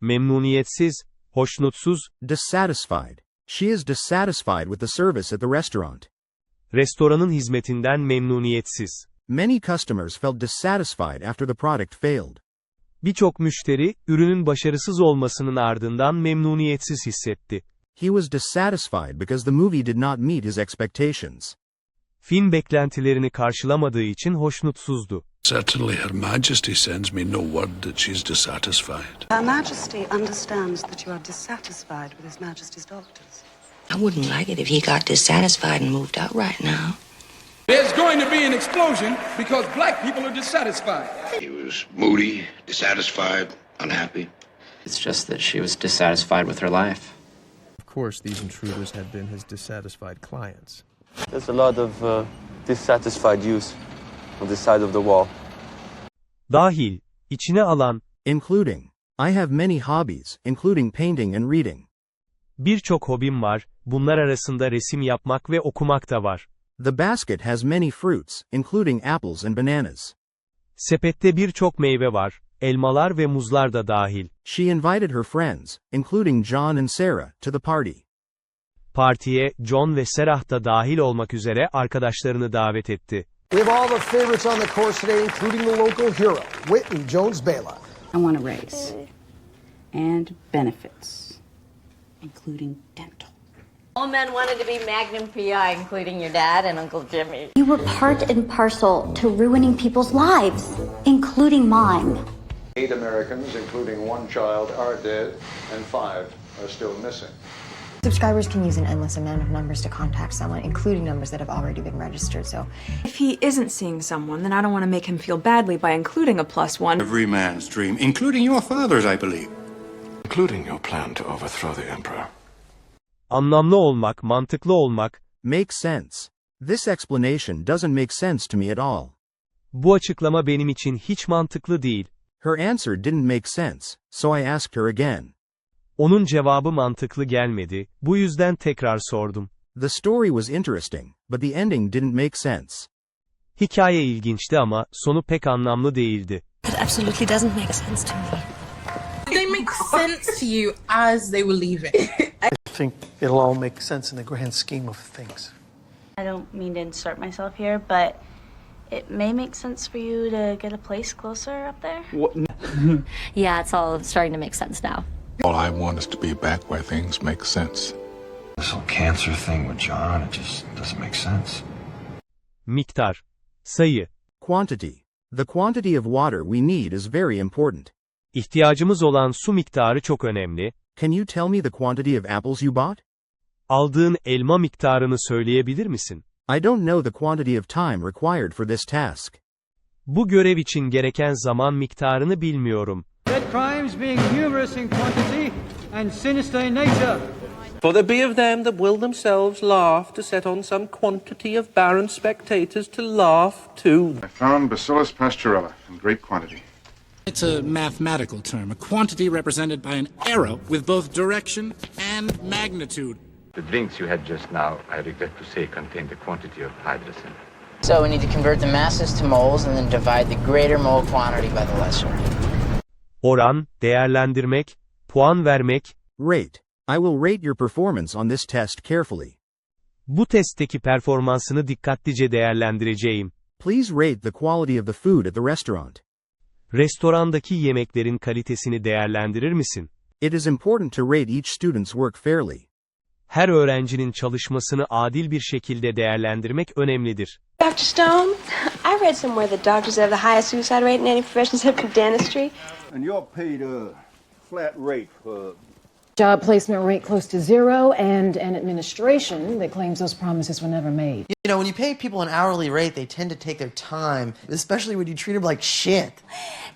Memnuniyetsiz, hoşnutsuz, Dissatisfied. She is dissatisfied with the service at the restaurant. restoranın hizmetinden memnuniyetsiz. Many customers felt dissatisfied after the product failed. Birçok müşteri, ürünün başarısız olmasının ardından memnuniyetsiz hissetti. He was dissatisfied because the movie did not meet his expectations. Film beklentilerini karşılamadığı için hoşnutsuzdu. Certainly, Her Majesty sends me no word that she's dissatisfied. Her Majesty understands that you are dissatisfied with His Majesty's doctors. I wouldn't like it if he got dissatisfied and moved out right now. There's going to be an explosion because black people are dissatisfied. He was moody, dissatisfied, unhappy. It's just that she was dissatisfied with her life. Of course, these intruders had been his dissatisfied clients. There's a lot of uh, dissatisfied youth on this side of the wall. Dahil, içine alan, Including, I have many hobbies, including painting and reading. birçok hobim var, bunlar arasında resim yapmak ve okumak da var. The basket has many fruits, including apples and bananas. Sepette birçok meyve var, elmalar ve muzlar da dahil. She invited her friends, including John and Sarah, to the party. Partiye, John ve Serah da dahil olmak üzere arkadaşlarını davet etti. We have all the favorites on the course today, including the local hero, Whitney Jones Bela. I want a raise. And benefits, including dental. All men wanted to be Magnum PI, including your dad and Uncle Jimmy. You were part and parcel to ruining people's lives, including mine. Eight Americans, including one child, are dead, and five are still missing. Subscribers can use an endless amount of numbers to contact someone, including numbers that have already been registered, so. If he isn't seeing someone, then I don't want to make him feel badly by including a plus one. Every man's dream, including your father's, I believe. Including your plan to overthrow the Emperor. Anlamlı olmak, mantıklı olmak, Makes sense. This explanation doesn't make sense to me at all. bu açıklama benim için hiç mantıklı değil. Her answer didn't make sense, so I asked her again. Onun cevabı mantıklı gelmedi, bu yüzden tekrar sordum. The story was interesting, but the ending didn't make sense. Hikaye ilginçti ama, sonu pek anlamlı değildi. That absolutely doesn't make sense to me. They make sense to you as they were leaving. I think it'll all make sense in the grand scheme of things. I don't mean to insert myself here, but it may make sense for you to get a place closer up there. Yeah, it's all starting to make sense now. All I want is to be back where things make sense. This whole cancer thing with John, it just doesn't make sense. Miktar. Sayı. Quantity. The quantity of water we need is very important. İhtiyacımız olan su miktarı çok önemli. Can you tell me the quantity of apples you bought? Aldığın elma miktarını söyleyebilir misin? I don't know the quantity of time required for this task. Bu görev için gereken zaman miktarını bilmiyorum. Dead crimes being numerous in quantity and sinister in nature. For there be of them that will themselves laugh to set on some quantity of barren spectators to laugh too. I found Bacillus pastorella in great quantity. It's a mathematical term, a quantity represented by an arrow with both direction and magnitude. The drinks you had just now, I regret to say, contain the quantity of hydrogen. So we need to convert the masses to moles and then divide the greater mole quantity by the lesser. Oran, değerlendirmek, puan vermek, Rate. I will rate your performance on this test carefully. bu testteki performansını dikkatlice değerlendireceğim. Please rate the quality of the food at the restaurant. Restorandaki yemeklerin kalitesini değerlendirir misin? It is important to rate each student's work fairly. Her öğrencinin çalışmasını adil bir şekilde değerlendirmek önemlidir. Dr. Stone, I read somewhere that doctors have the highest suicide rate in any profession except for dentistry. And you're paid a flat rate for Job placement rate close to zero, and an administration that claims those promises were never made. You know, when you pay people an hourly rate, they tend to take their time, especially when you treat them like shit.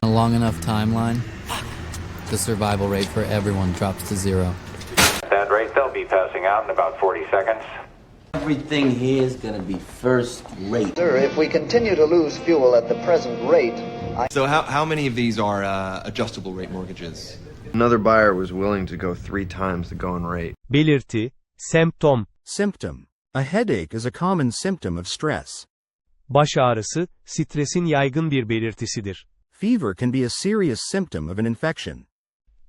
A long enough timeline, the survival rate for everyone drops to zero. At That rate, they'll be passing out in about 40 seconds. Everything here is gonna be first rate. Sir, if we continue to lose fuel at the present rate, So how, how many of these are uh, adjustable rate mortgages? Another buyer was willing to go three times the going rate. Belirti, semptom, Symptom. A headache is a common symptom of stress. Baş ağrısı, stresin yaygın bir belirtisidir. Fever can be a serious symptom of an infection.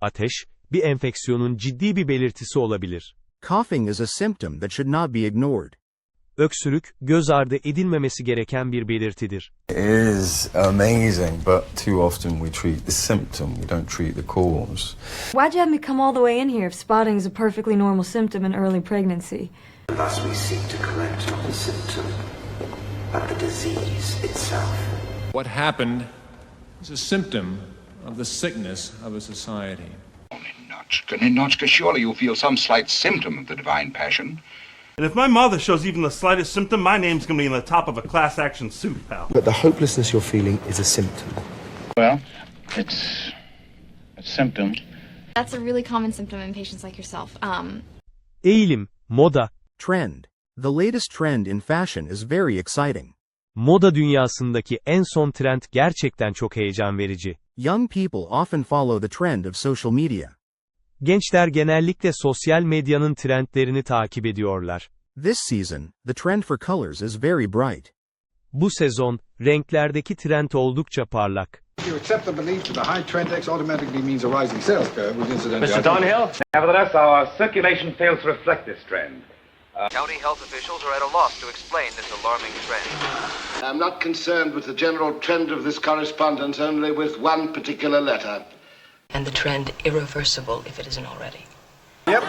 Ateş, bir enfeksiyonun ciddi bir belirtisi olabilir. Coughing is a symptom that should not be ignored. Öksürük, göz ardı edilmemesi gereken bir belirtidir. It is amazing, but too often we treat the symptom, we don't treat the cause. Why'd you have me come all the way in here if spotting is a perfectly normal symptom in early pregnancy? Thus we seek to correct not the symptom, but the disease itself. What happened is a symptom of the sickness of a society. Ninotchka, surely you feel some slight symptom of the divine passion. And if my mother shows even the slightest symptom, my name's gonna be in the top of a class action suit, pal. But the hopelessness you're feeling is a symptom. Well, it's a symptom. That's a really common symptom in patients like yourself. Um, Eğilim, moda. Trend. The latest trend in fashion is very exciting. Moda dünyasındaki en son trend gerçekten çok heyecan verici. Young people often follow the trend of social media. Gençler genellikle sosyal medyanın trendlerini takip ediyorlar. This season, the trend for colors is very bright. Bu sezon, renklerdeki trend oldukça parlak. You accept the belief that a high trend X automatically means a rising sales curve, which incidentally... Mr. Dunhill, nevertheless, our circulation fails to reflect this trend. County health officials are at a loss to explain this alarming trend. I'm not concerned with the general trend of this correspondence, only with one particular letter. And the trend irreversible if it isn't already. Yep,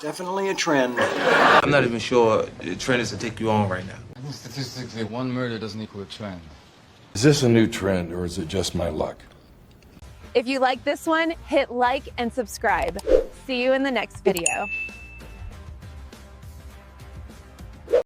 definitely a trend. I'm not even sure the trend is to take you on right now. I think statistically, one murder doesn't equal a trend. Is this a new trend or is it just my luck? If you like this one, hit like and subscribe. See you in the next video.